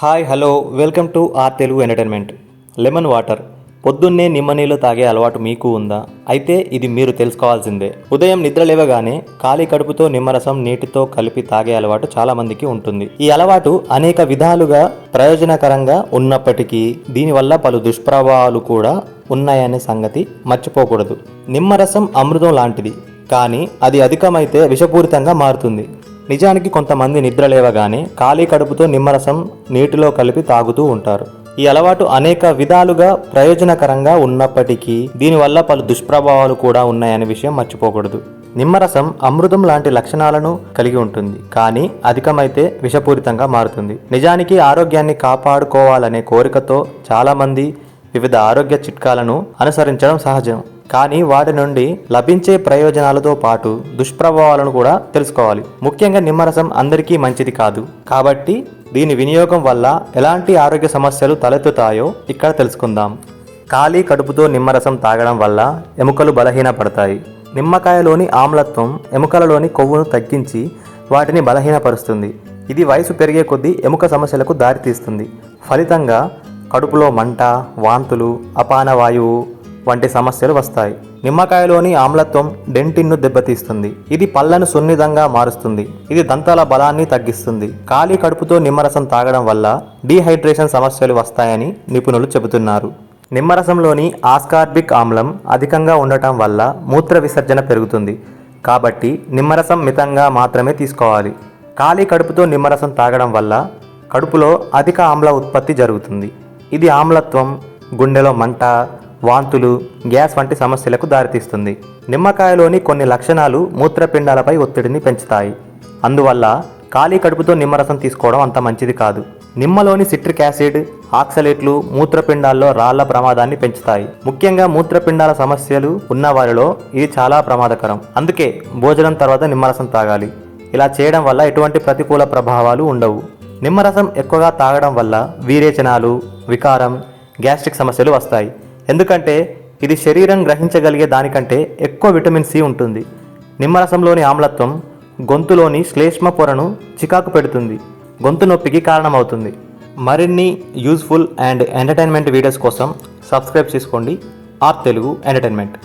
Hi hello welcome to R Telugu entertainment. Lemon water పొద్దున్నే నిమ్మ నీళ్ళు తాగే అలవాటు మీకు ఉందా? అయితే ఇది మీరు తెలుసుకోవాల్సిందే. ఉదయం నిద్ర లేవగానే ఖాళీ కడుపుతో నిమ్మరసం నీటితో కలిపి తాగే అలవాటు చాలా మందికి ఉంటుంది. ఈ అలవాటు అనేక విధాలుగా ప్రయోజనకరంగా ఉన్నప్పటికీ దీనివల్ల పలు దుష్ప్రభావాలు కూడా ఉన్నాయనే సంగతి మర్చిపోకూడదు. నిమ్మరసం అమృతం లాంటిది కానీ అది అధికమైతే విషపూరితంగా మారుతుంది. నిజానికి కొంతమంది నిద్ర లేవగానే ఖాళీ కడుపుతో నిమ్మరసం నీటిలో కలిపి తాగుతూ ఉంటారు. ఈ అలవాటు అనేక విధాలుగా ప్రయోజనకరంగా ఉన్నప్పటికీ దీనివల్ల పలు దుష్ప్రభావాలు కూడా ఉన్నాయనే విషయం మర్చిపోకూడదు. నిమ్మరసం అమృతం లాంటి లక్షణాలను కలిగి ఉంటుంది. కానీ అధికమైతే విషపూరితంగా మారుతుంది. నిజానికి ఆరోగ్యాన్ని కాపాడుకోవాలనే కోరికతో చాలామంది వివిధ ఆరోగ్య చిట్కాలను అనుసరించడం సహజం. కానీ వాటి నుండి లభించే ప్రయోజనాలతో పాటు దుష్ప్రభావాలను కూడా తెలుసుకోవాలి. ముఖ్యంగా నిమ్మరసం అందరికీ మంచిది కాదు. కాబట్టి దీని వినియోగం వల్ల ఎలాంటి ఆరోగ్య సమస్యలు తలెత్తుతాయో ఇక్కడ తెలుసుకుందాం. ఖాళీ కడుపుతో నిమ్మరసం తాగడం వల్ల ఎముకలు బలహీనపడతాయి. నిమ్మకాయలోని ఆమ్లత్వం ఎముకలలోని కొవ్వును తగ్గించి వాటిని బలహీనపరుస్తుంది. ఇది వయసు పెరిగే కొద్దీ ఎముక సమస్యలకు దారితీస్తుంది. ఫలితంగా కడుపులో మంట వాంతులు అపాన వాయువు వంటి సమస్యలు వస్తాయి. నిమ్మకాయలోని ఆమ్లత్వం డెంటిన్ను దెబ్బతీస్తుంది. ఇది పళ్ళను సున్నితంగా మారుస్తుంది. ఇది దంతాల బలాన్ని తగ్గిస్తుంది. ఖాళీ కడుపుతో నిమ్మరసం తాగడం వల్ల డీహైడ్రేషన్ సమస్యలు వస్తాయని నిపుణులు చెబుతున్నారు. నిమ్మరసంలోని ఆస్కార్బిక్ ఆమ్లం అధికంగా ఉండటం వల్ల మూత్ర విసర్జన పెరుగుతుంది. కాబట్టి నిమ్మరసం మితంగా మాత్రమే తీసుకోవాలి. ఖాళీ కడుపుతో నిమ్మరసం తాగడం వల్ల కడుపులో అధిక ఆమ్ల ఉత్పత్తి జరుగుతుంది. ఇది ఆమ్లత్వం గుండెలో మంట వాంతులు గ్యాస్ వంటి సమస్యలకు దారితీస్తుంది. నిమ్మకాయలోని కొన్ని లక్షణాలు మూత్రపిండాలపై ఒత్తిడిని పెంచుతాయి. అందువల్ల ఖాళీ కడుపుతో నిమ్మరసం తీసుకోవడం అంత మంచిది కాదు. నిమ్మలోని సిట్రిక్ యాసిడ్ ఆక్సలేట్లు మూత్రపిండాల్లో రాళ్ళ ప్రమాదాన్ని పెంచుతాయి. ముఖ్యంగా మూత్రపిండాల సమస్యలు ఉన్న వారిలో ఇది చాలా ప్రమాదకరం. అందుకే భోజనం తర్వాత నిమ్మరసం తాగాలి. ఇలా చేయడం వల్ల ఎటువంటి ప్రతికూల ప్రభావాలు ఉండవు. నిమ్మరసం ఎక్కువగా తాగడం వల్ల వీరేచనాలు వికారం గ్యాస్ట్రిక్ సమస్యలు వస్తాయి. ఎందుకంటే ఇది శరీరం గ్రహించగలిగే దానికంటే ఎక్కువ విటమిన్ సి ఉంటుంది. నిమ్మరసంలోని ఆమ్లత్వం గొంతులోని శ్లేష్మ పొరను చికాకు పెడుతుంది. గొంతు నొప్పికి కారణమవుతుంది. మరిన్ని యూజ్ఫుల్ అండ్ ఎంటర్టైన్మెంట్ వీడియోస్ కోసం సబ్స్క్రైబ్ చేసుకోండి. R Telugu entertainment.